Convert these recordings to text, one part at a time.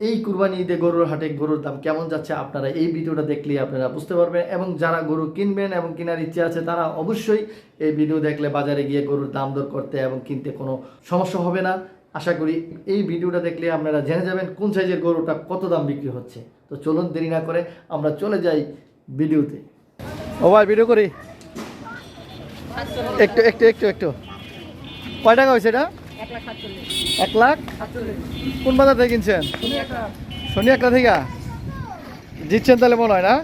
এই কুরবানি ঈদে গরুর হাটে গরুর দাম কেমন যাচ্ছে আপনারা এই ভিডিওটা দেখলেই আপনারা বুঝতে পারবেন এবং যারা গরু কিনবেন এবং কেনার ইচ্ছে আছে তারা অবশ্যই এই ভিডিও দেখলে বাজারে গিয়ে গরুর দাম দর করতে এবং কিনতে কোনো সমস্যা হবে না। আশা করি এই ভিডিওটা দেখলে আপনারা জেনে যাবেন কোন সাইজের গরুটা কত দাম বিক্রি হচ্ছে। তো চলুন দেরি না করে আমরা চলে যাই ভিডিওতে। ও ভাই ভিডিও করি। একটু একটু একটু একটু। কয় টাকা হয়েছে এটা? এক লাখ কোন বাজার থেকে কিনছেন? শনি একটা থেকে? জিতছেন তাহলে মনে হয় না?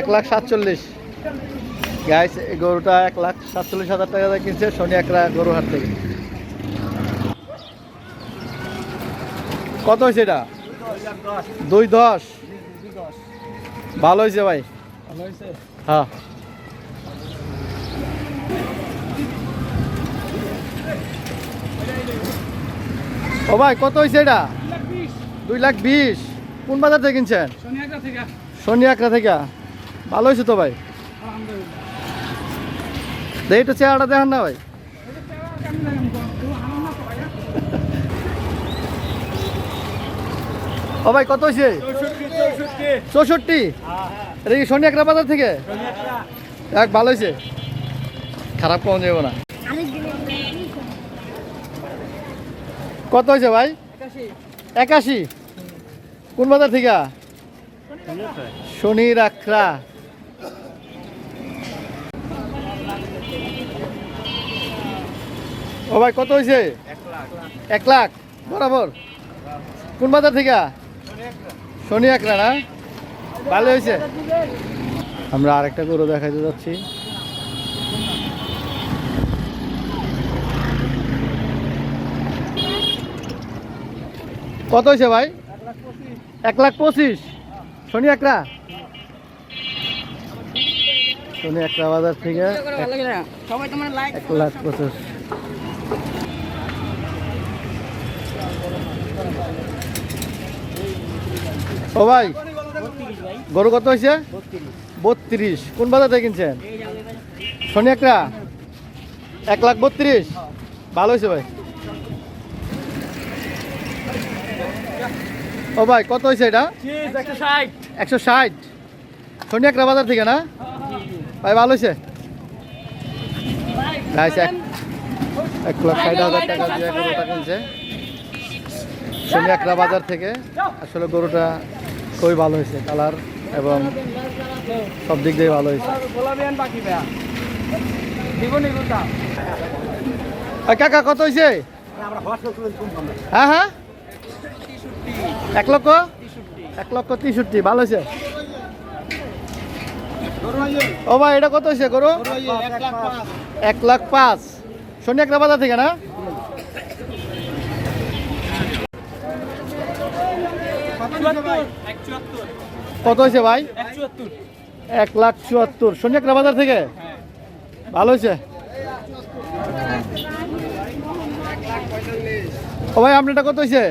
এক লাখ সাতচল্লিশ। গাইস গরুটা এক লাখ সাতচল্লিশ হাজার টাকা দিয়ে কিনছে শনি একটা গরু হাট থেকে। কত হয়েছে এটা? দুই দশ। ভালো হয়েছে ভাই? হ্যাঁ। ও ভাই কত হয়েছে এটা? দুই লাখ বিশ। কোন বাজার থেকে কিনছেন? আকরা থেকে। ভালো হয়েছে তো ভাই? দেখি তো চেহারাটা দেখান না ভাই। ও ভাই কত হয়েছে চৌষট্টি। এটা কি আকরা বাজার থেকে? এক ভালো হয়েছে খারাপ কম যাব না। কত হয়েছে ভাই? একাশি। কোন বাজার থেকে? শনি রাখরা। ও ভাই কত হয়েছে? এক লাখ। বরাবর। কোন বাজার থেকে? শনি একরা না? ভালো হয়েছে। আমরা আরেকটা গরু দেখাতে যাচ্ছি। কত হয়েছে ভাই? এক লাখ পঁচিশ। শনি একরা? শনি একরা বাজার থেকে এক লাখ পঁচিশ। ও ভাই, গরু কত হয়েছে? বত্রিশ। কোন বাজার থেকে কিনছেন? শনি একটা এক লাখ বত্রিশ। ভালো হয়েছে ভাই। ও ভাই কত হয়েছে এটা? একশো ষাট। একটা বাজার থেকে না? ভাই ভালো হয়েছে এক লাখ ষাট হাজার টাকা দিয়ে গরুটা কিনছে। একটা বাজার থেকে আসলে গরুটা খুবই ভালো হয়েছে কালার এবং সব দিক দিয়ে ভালো হয়েছে কাকা কত হয়েছে হ্যাঁ হ্যাঁ। এক লক্ষ? এক লক্ষ তেষট্টি, ভালো হয়েছে? ও ভাই, এটা কত হয়েছে গরু? এক লাখ পাঁচ। শনি একটা বাজার থেকে, না? কত হয়েছে ভাই? এক লাখ চুয়াত্তর। শনি একটা বাজার থেকে? ভালো হয়েছে? ও ভাই, আপনারটা কত হয়েছে?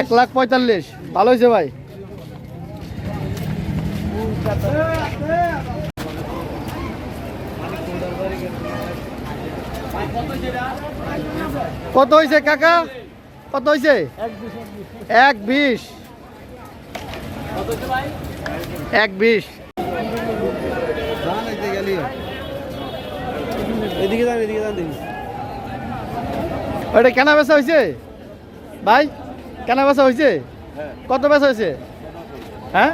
এক লাখ পঁয়তাল্লিশ। ভালো হয়েছে ভাই। কত হয়েছে কাকা? কত হয়েছে? এক বিশ। এক বিশ। এদিকে যান এদিকে যান ওটা কেনা বেচা হয়েছে? ভাই কেনা বেচা হয়েছে? কত বেচা হয়েছে? হ্যাঁ?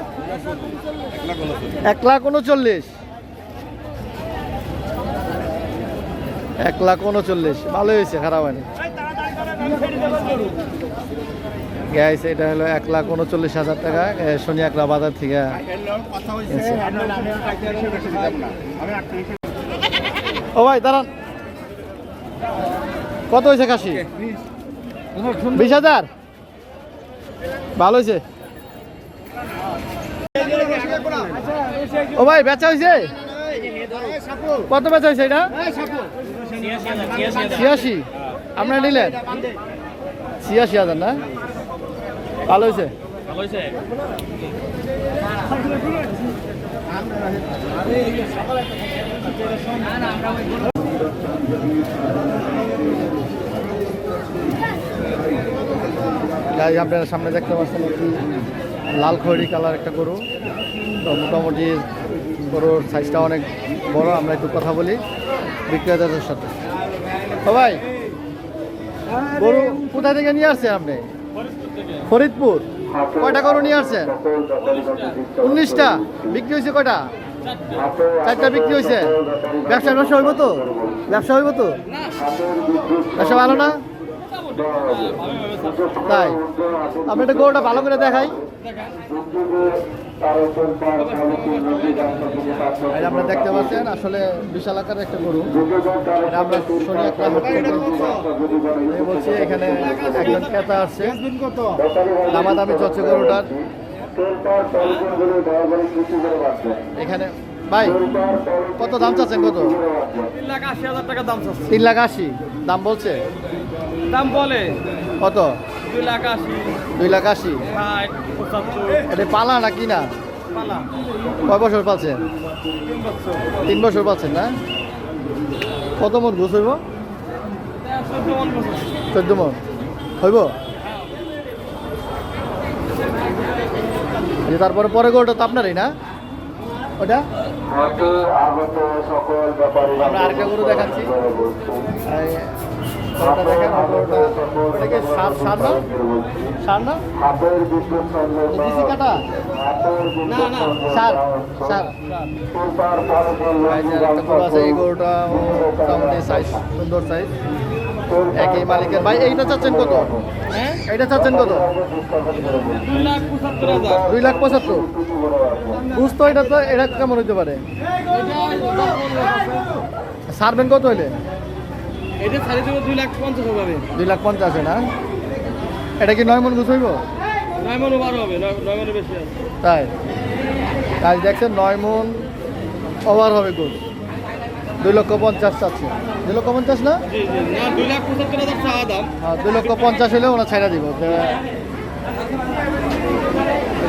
এক লাখ উনচল্লিশ। এক লাখ উনচল্লিশ। ভালোই হয়েছে খারাপ হয়নি। গ্যাস এটা হলো এক লাখ উনচল্লিশ হাজার টাকা। শনি একলা বাজার থেকে ও ভাই দাঁড়ান। কত হয়েছে খাসি? বিশ হাজার? ভালো হয়েছে। ও ভাই, বেচা হয়েছে? কত বেচা হয়েছে এটা? ছিয়াশি। আপনার নিলেন? ছিয়াশি হাজার, না? ভালো হয়েছে? তাই আপনারা সামনে দেখতে পাচ্ছেন একটি লাল খয়েরি কালার একটা গরু। তো মোটামুটি গরুর সাইজটা অনেক বড়, আমরা একটু কথা বলি বিক্রেতাদের সাথে। ভাই, গরু কোথা থেকে নিয়ে আসছেন আপনি? ফরিদপুর। কয়টা গরু নিয়ে আসছেন? উনিশটা। বিক্রি হয়েছে কয়টা? চারটা বিক্রি হয়েছে। ব্যবসা ব্যবসা হইব তো? ব্যবসা হইব তো? ব্যবসা ভালো না? তাই আপনি একটা গরুটা ভালো করে দেখাই। আপনারা দেখতে পাচ্ছেন আসলে বিশাল আকারের একটা গরু। আমরা আমি বলছি এখানে একজন ক্রেতা আসছে দামাদামি চলছে গরুটার। এখানে ভাই কত দাম চাচ্ছেন কত? তিন লাখ আশি হাজার টাকা দাম চাচ্ছে। তিন লাখ আশি দাম বলছে? দাম বলে? কত? দুই লাখ আশি। দুই লাখ আশি? এটা পালা না কিনা কয় বছর পাচ্ছেন তিন বছর। পাচ্ছেন না? কত মন ঘুষ হইব? চোদ্দ মন হইব? তারপরে পরে গরুটা তো আপনারই না? আমরা আরেকটা গরু দেখাচ্ছি। সুন্দর সাইজ একই মালিকের। ভাই এইটা চাচ্ছেন কত? হ্যাঁ? এইটা চাচ্ছেন কত? দুই লাখ পঁচাত্তর। বুঝতো এটা তো এটা কেমন হইতে পারে? সারবেন কত হইলে? এটা দুই লাখ পঞ্চাশ দুই লাখ পঞ্চাশে না? এটা কি নয় মন ঘুষ হইব? নয় মনে বারো হবে নয় মনে বেশি তাই। কাজ দেখছেন নয় মন ওভার হবে ঘুষ। দুই লক্ষ পঞ্চাশ চাচ্ছে দুই লক্ষ পঞ্চাশ না? হ্যাঁ দুই লক্ষ পঞ্চাশ হলে ওরা ছাইড়া দিব।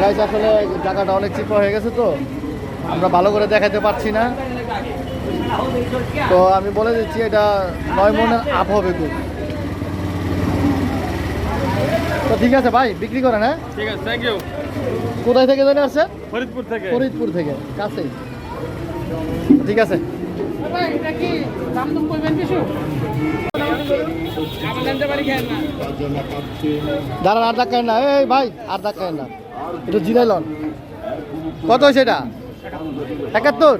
গাইছে আসলে জায়গাটা অনেক চিপা হয়ে গেছে তো। আমরা ভালো করে দেখাতে পারছি না। তো আমি বলে দিচ্ছি এটা নয় মনের আপ হবে খুব। তো ঠিক আছে ভাই বিক্রি করেন হ্যাঁ? ঠিক আছে থ্যাংক ইউ কোথায় থেকে জানে আসছে ফরিদপুর থেকে। ফরিদপুর থেকে কাছেই। ঠিক আছে। দাঁড়ান, আর ধাক্কায় না। এই ভাই, আর ধাক্কায় না। একটু জিরাই লন। কত সেটা এটা? একাত্তর?